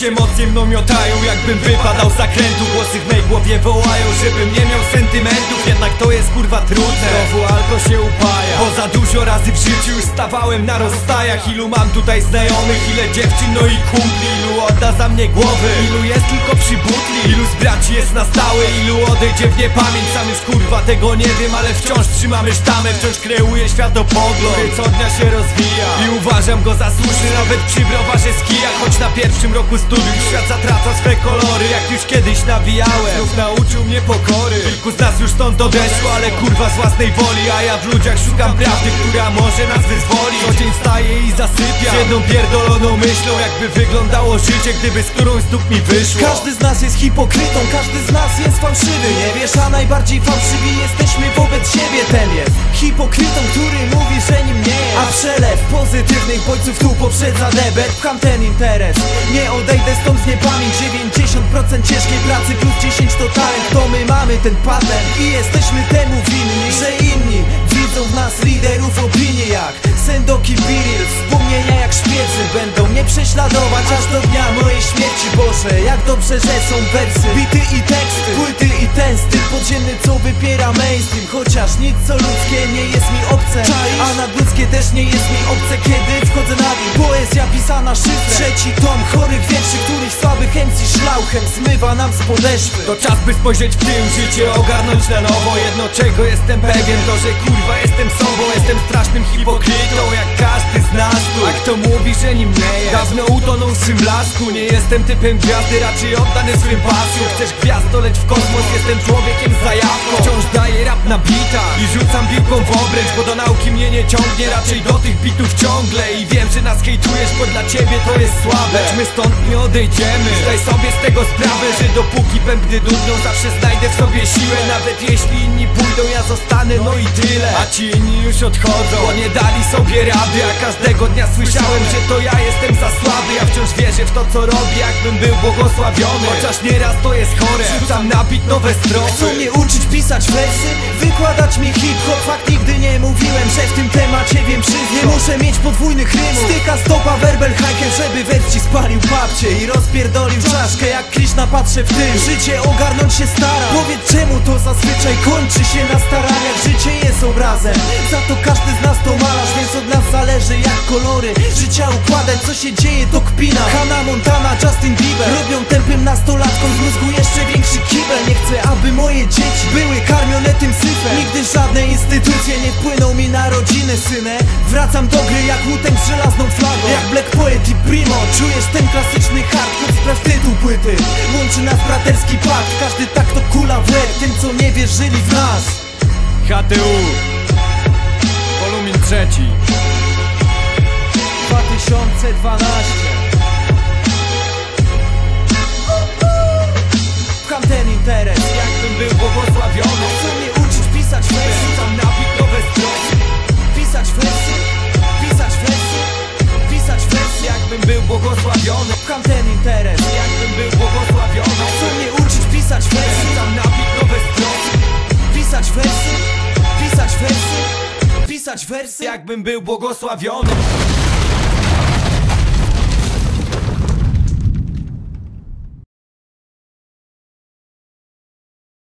Dziś emocje mną miotają jakbym wypadał z zakrętu. Głosy w mej głowie wołają, żebym nie miał sentymentów. Jednak to jest kurwa trudne. Znowu alko się upaja. Bo za dużo razy w życiu już stawałem na rozstajach. Ilu mam tutaj znajomych, ile dziewczyn, no i kumpli? Ilu odda za mnie głowy, ilu jest tylko przy butli? Ilu z braci jest na stałe, ilu odejdzie w niepamięć? Sam już kurwa tego nie wiem, ale wciąż trzymamy sztamę Wciąż kreuję światopogląd, który co dnia się rozwija. I uważam go za słuszny nawet przy browarze z kija. Choć na pierwszym roku studiów świat zatraca swe kolory Jak już kiedyś nawijałem, znów nauczył mnie pokory. Kilku z nas już stąd odeszło, ale kurwa z własnej woli A ja w ludziach szukam prawdy, która może nas wyzwolić. Co dzień i zasypiam jedną pierdoloną myślą Jakby wyglądało życie, gdyby z którąś stóp mi wyszło. Każdy z nas jest hipokrytą, każdy z nas jest fałszywy. Nie wiesz, a najbardziej fałszywi jesteśmy wobec siebie. Ten jest hipokrytą, który mówi, że nim nie jest. A przelew pozytywnych bodźców tu poprzedza debet. Pcham ten interes, nie odejdę stąd z niepamięć 90% ciężkiej pracy plus 10 to talent. To my mamy ten patent i jesteśmy temu winni Że inni widzą w nas liderów opinii jak Sendoki Biril prześladować aż do dnia mojej śmierci Boże, jak dobrze, że są wersy Bity i teksty, płyty i ten styl podziemny co wypiera mainstream Chociaż nic co ludzkie nie jest mi obce. A nadludzkie też nie jest mi obce. Kiedy wchodzę na nim Poezja pisana szyfrem Trzeci tom chorych wierszy, których słabych MC szlauchem zmywa nam z podeszwy. To czas by spojrzeć w tył, życie ogarnąć na nowo Jedno czego jestem pewien, to że kurwa jestem sobą Jestem strasznym hipokrytą, jak każdy z nas tu. A kto mówi, że nim nie jest? Dawno utonął w swym blasku. Nie jestem typem gwiazdy, raczej oddany swym pasjom Chcesz gwiazdo, leć w kosmos, jestem człowiekiem zajawką. Wciąż daję rap na bita i rzucam piłką w obręcz Bo do nauki mnie nie ciągnie, raczej do tych bitów ciągle I wiem, że nas hejtujesz, bo dla ciebie to jest słabe. Lecz my stąd nie odejdziemy. Zdaj sobie z tego sprawę, że dopóki bębny dudną Zawsze znajdę w sobie siłę. Nawet jeśli inni pójdą, ja zostanę, no i tyle. A ci inni już odchodzą, bo nie dali sobie rady. A każdego dnia słyszałem, że to ja jestem za słaby. Ja wciąż wierzę w to, co robię, jakbym był błogosławiony. Chociaż nieraz to jest chore, rzucam napit nowe strofy Chcą mnie uczyć pisać wersy, wykładać mi hip-hop. Fakt nigdy nie mówiłem, że w tym temacie wiem wszystko. Nie muszę mieć podwójnych rymów Styka stopa werbel hiker, żeby wers ci spalił papcie I rozpierdolił czaszkę, jak Krishna patrzę w tył. Życie ogarnąć się stara. Powiedz czemu to zazwyczaj kończy się na staraniach? Życie jest obrazem, za to każdy z nas to malarz Więc od nas zależy jak kolory życia układać. Co się dzieje to kpina. Hannah Montana, Justin Bieber. Robią tępym nastolatkom z mózgu jeszcze większy kibel. Nie chcę, aby moje dzieci były karmione tym żadne instytucje nie wpłyną mi na rodziny, synę Wracam do gry jak łutem z żelazną flagą. Jak Black Poet i Primo Czujesz ten klasyczny hardcore, sprawdź tytuł płyty. Łączy nas braterski pakt Każdy tak to kula w łeb Tym co nie wierzyli w nas. HTU Wolumin trzeci. 2012 błogosławiony. Pcham ten interes Jakbym był błogosławiony. Chcą mnie uczyć pisać wersy Rzucam napit nowe strofy Pisać wersy Pisać wersy Pisać wersy Jakbym był błogosławiony